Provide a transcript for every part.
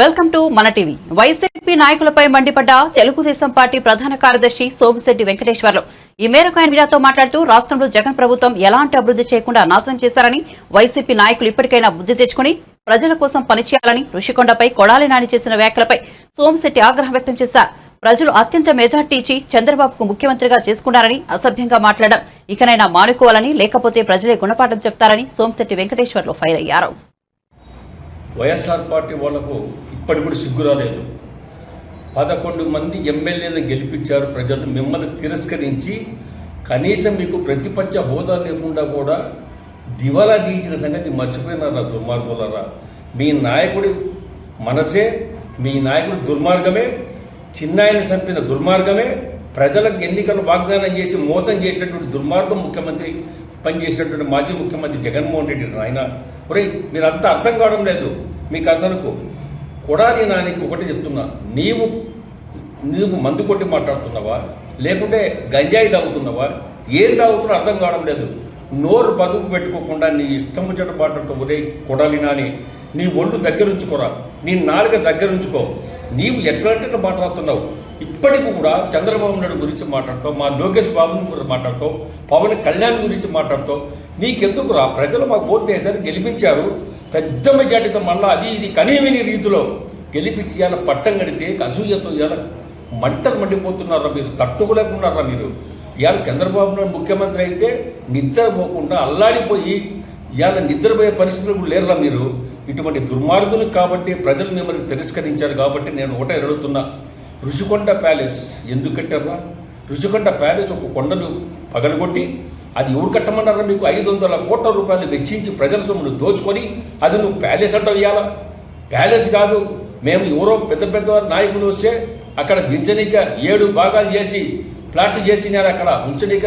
Welcome to Mana TV. YCP నాయకులపై మండిపడ్డ Telugu Desam party ప్రధాన కార్యదర్శి సోమిశెట్టి వెంకటేశ్వర్లు. ఈ మేరకు ఆయన మీడియాతో మాట్లాడుతూ రాష్ట్రంలో జగన్ ప్రభుత్వం ఎలాంటి అభివృద్ధి చేయకుండా నాశనం చేశారని వైసీపీ నాయకులు ఇప్పటికైనా బుద్ధి తెచ్చుకుని ప్రజల కోసం పనిచేయాలని ఋషికొండపై కొడాలి నాని చేసిన వ్యాఖ్యలపై సోమిశెట్టి ఆగ్రహం వ్యక్తం చేశారు. ప్రజలు అత్యంత మెజార్టీ ఇచ్చి చంద్రబాబుకు ముఖ్యమంత్రిగా చేసుకున్నారని అసభ్యంగా మాట్లాడడం ఇకనైనా మానుకోవాలని లేకపోతే ప్రజలే గుణపాఠం చెప్తారని సోమిశెట్టి వెంకటేశ్వర్లు ఫైర్ అయ్యారు. వైఎస్ఆర్ పార్టీ వాళ్ళకు ఇప్పటి కూడా సిగ్గు రాలేదు. పదకొండు మంది ఎమ్మెల్యేలను గెలిపించారు ప్రజలు. మిమ్మల్ని తిరస్కరించి కనీసం మీకు ప్రతిపక్ష హోదా లేకుండా కూడా దివాలా తీయించిన సంగతి మర్చిపోయినారా దుర్మార్గులరా? మీ నాయకుడి మనసే మీ నాయకుడు దుర్మార్గమే చిన్నాయని చంపిన దుర్మార్గమే ప్రజలకు ఎన్నికలు వాగ్దానం చేసి మోసం చేసినటువంటి దుర్మార్గం ముఖ్యమంత్రి పనిచేసినటువంటి మాజీ ముఖ్యమంత్రి జగన్మోహన్ రెడ్డి ఆయన ఒరేయ్ మీరంతా అర్థం కావడం లేదు. మీకు కథలకు కొడాలి నానికి ఒకటి చెప్తున్నా. నీవు నీవు మందు కొట్టి మాట్లాడుతున్నావా? లేకుంటే గంజాయి తాగుతున్నావా? ఏం తాగుతున్నా అర్థం కావడం లేదు. నోరు బతుకు పెట్టుకోకుండా నీ ఇష్టం వచ్చిన మాట్లాడుతూ ఒరే కొడాలి నీ ఒళ్ళు దగ్గర ఉంచుకోరా నీ నాలుక దగ్గర ఉంచుకో. నీవు ఎట్లాంటి మాట్లాడుతున్నావు ఇప్పటికి కూడా చంద్రబాబు నాయుడు గురించి మాట్లాడతావు మా లోకేష్ బాబుని గురించి మాట్లాడతావు పవన్ కళ్యాణ్ గురించి మాట్లాడతావు. నీకెందుకురా? ప్రజలు మాకు ఓటు వేశారు గెలిపించారు. పెద్ద మెజార్టీతో మళ్ళీ అది ఇది కనీవిని రీతిలో గెలిపించి ఇవాళ పట్టం కడితే అసూయతో ఇవాళ మంటలు మండిపోతున్నారా మీరు? తట్టుకోలేకున్నారా మీరు? ఇవాళ చంద్రబాబు నాయుడు ముఖ్యమంత్రి అయితే నిద్రపోకుండా అల్లాడిపోయి ఇవాళ నిద్రపోయే పరిస్థితులు కూడా లేరురా మీరు. ఇటువంటి దుర్మార్గులు కాబట్టి ప్రజలు మిమ్మల్ని తిరస్కరించారు కాబట్టి నేను ఒకటే అడుగుతున్నా. రుషికొండ ప్యాలెస్ ఎందుకు కట్టారా రుషికొండ ప్యాలెస్ ఒక కొండలు పగలగొట్టి అది ఎవరు కట్టమన్నారా మీకు? ఐదు వందల కోట్ల రూపాయలు వెచ్చించి ప్రజల సొమ్మును దోచుకొని అది నువ్వు ప్యాలెస్ అంటే ఇవ్వాలా ప్యాలెస్ కాదు మేము ఎవరో పెద్ద పెద్ద నాయకులు వస్తే అక్కడ దించనిక ఏడు భాగాలు చేసి ప్లాట్ చేసినారు అక్కడ. ఉంచనీక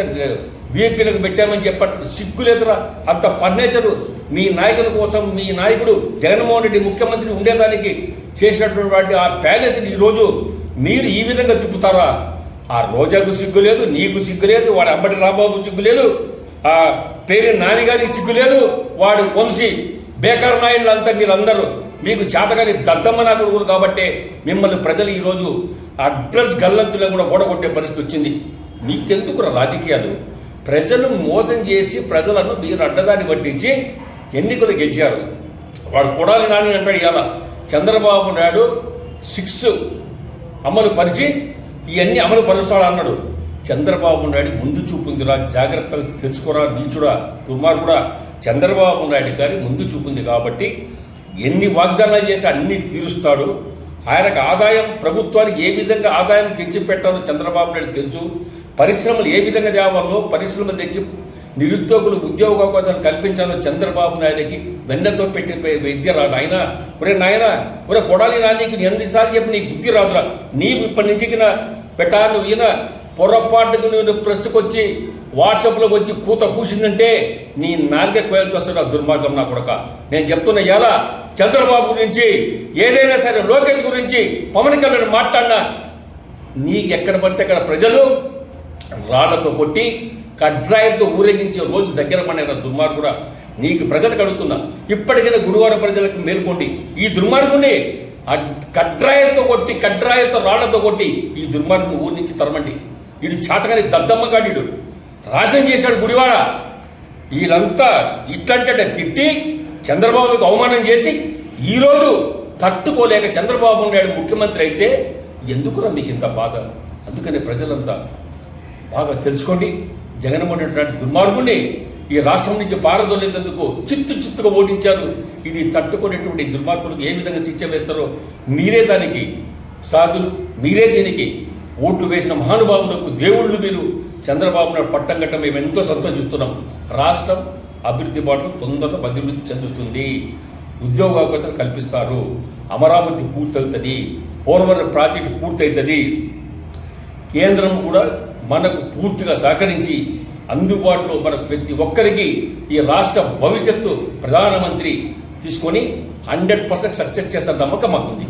బీఏపీలకు పెట్టామని చెప్పట్టు సిగ్గులేదురా అంత పర్నేచరు మీ నాయకుల కోసం మీ నాయకుడు జగన్మోహన్ రెడ్డి ముఖ్యమంత్రి ఉండేదానికి చేసినటువంటి వాటి ఆ ప్యాలెస్ని ఈరోజు మీరు ఈ విధంగా తిప్పుతారా? ఆ రోజాకు సిగ్గు లేదు నీకు సిగ్గు లేదు వాడి అబ్బటి రాంబాబు సిగ్గు లేదు ఆ పేరు నానిగారికి సిగ్గు లేదు వాడు వంశీ బేకార్ నాయుడు అంతా మీరందరూ. మీకు చేతగాని దద్దమ్మ నా కొడుకులు కాబట్టే మిమ్మల్ని ప్రజలు ఈరోజు అడ్రస్ గల్లంతులో కూడా ఓడగొట్టే పరిస్థితి వచ్చింది. మీకెందుకురా రాజకీయాలు? ప్రజలు మోసం చేసి ప్రజలను మీరు అడ్డదాన్ని పట్టించి ఎన్నికలు గెలిచారు. వాడు కొడాలి నాని అంటాడు ఇవాళ. చంద్రబాబు నాయుడు సిక్స్ అమలు పరిచి ఇవన్నీ అమలు పరుస్తాడు అన్నాడు. చంద్రబాబు నాయుడు ముందు చూపుందిరా జాగ్రత్తలు తెచ్చుకోరా నీచుడా కూడా చంద్రబాబు నాయుడు గారి ముందు చూపుంది కాబట్టి ఎన్ని వాగ్దానాలు చేసి అన్ని తీరుస్తాడు? ఆయనకు ఆదాయం ప్రభుత్వానికి ఏ విధంగా ఆదాయం తెచ్చిపెట్టాలో చంద్రబాబు నాయుడు తెలుసు. పరిశ్రమలు ఏ విధంగా తేవాలో పరిశ్రమలు తెచ్చి నిరుద్యోగులకు ఉద్యోగ అవకాశాలు కల్పించాలో చంద్రబాబు నాయుడికి వెన్నతో పెట్టిన విద్య రాదు. ఆయన ఒరే నాయన ఒరే కొడాలి నా నీకు ఎన్నిసార్లు చెప్పి నీకు బుద్ధి రాదురా. నీవు ఇప్పటి నుంచి పెట్టాను పెట్టా నువ్వు ఈయన పొరపాటుకు నువ్వు ప్రెస్కి వచ్చి వాట్సాప్లోకి వచ్చి కూత కూసిందంటే నీ నాలుగే కోయాల్సి ఆ దుర్మార్గం నా కొడక. నేను చెప్తున్న ఎలా? చంద్రబాబు గురించి ఏదైనా సరే లోకేష్ గురించి పవన్ కళ్యాణ్ మాట్లాడినా నీకు ఎక్కడ పడితే అక్కడ ప్రజలు రాళ్ళతో కొట్టి కడ్రాయితో ఊరేగించే రోజు దగ్గర పడిన దుర్మార్గుడా. నీకు ప్రజలకు అడుగుతున్నా ఇప్పటికైనా గురువారం ప్రజలకు మేల్కోండి. ఈ దుర్మార్గుని అడ్- కొట్టి కడ్రాయంతో రాళ్ళతో కొట్టి ఈ దుర్మార్గుని ఊరి నుంచి తరమండి. వీడు చాతగాని దద్దమ్మగాడు రాసం చేశాడు గుడివాడ. వీళ్ళంతా ఇట్లంటే తిట్టి చంద్రబాబుకి అవమానం చేసి ఈరోజు తట్టుకోలేక చంద్రబాబు నాయుడు ముఖ్యమంత్రి అయితే ఎందుకురా మీకు ఇంత బాధ? అందుకనే ప్రజలంతా బాగా తెలుసుకోండి. జగన్మోహన్ రెడ్డి దుర్మార్గుని ఈ రాష్ట్రం నుంచి పారదోలేందుకు చిత్తు చిత్తుగా ఓడించారు. ఇది తట్టుకునేటువంటి దుర్మార్గులకు ఏ విధంగా శిక్ష వేస్తారో మీరే దానికి సాధులు మీరే దీనికి ఓట్లు వేసిన మహానుభావులకు దేవుళ్ళు మీరు. చంద్రబాబు నాయుడు పట్టం గట్ట మేము ఎంతో సంతోషిస్తున్నాం. రాష్ట్రం అభివృద్ధి బాటలో తొందరగా అభివృద్ధి చెందుతుంది. ఉద్యోగ అవకాశాలు కల్పిస్తారు. అమరావతి పూర్తవుతుంది. పోలవరం ప్రాజెక్టు పూర్తవుతుంది కేంద్రం కూడా మనకు పూర్తిగా సహకరించి అందుబాటులో మన ప్రతి ఒక్కరికి ఈ రాష్ట్ర భవిష్యత్తు ప్రధానమంత్రి తీసుకొని హండ్రెడ్ పర్సెంట్ సక్సెస్ చేస్తారు నమ్మకం మాకుంది.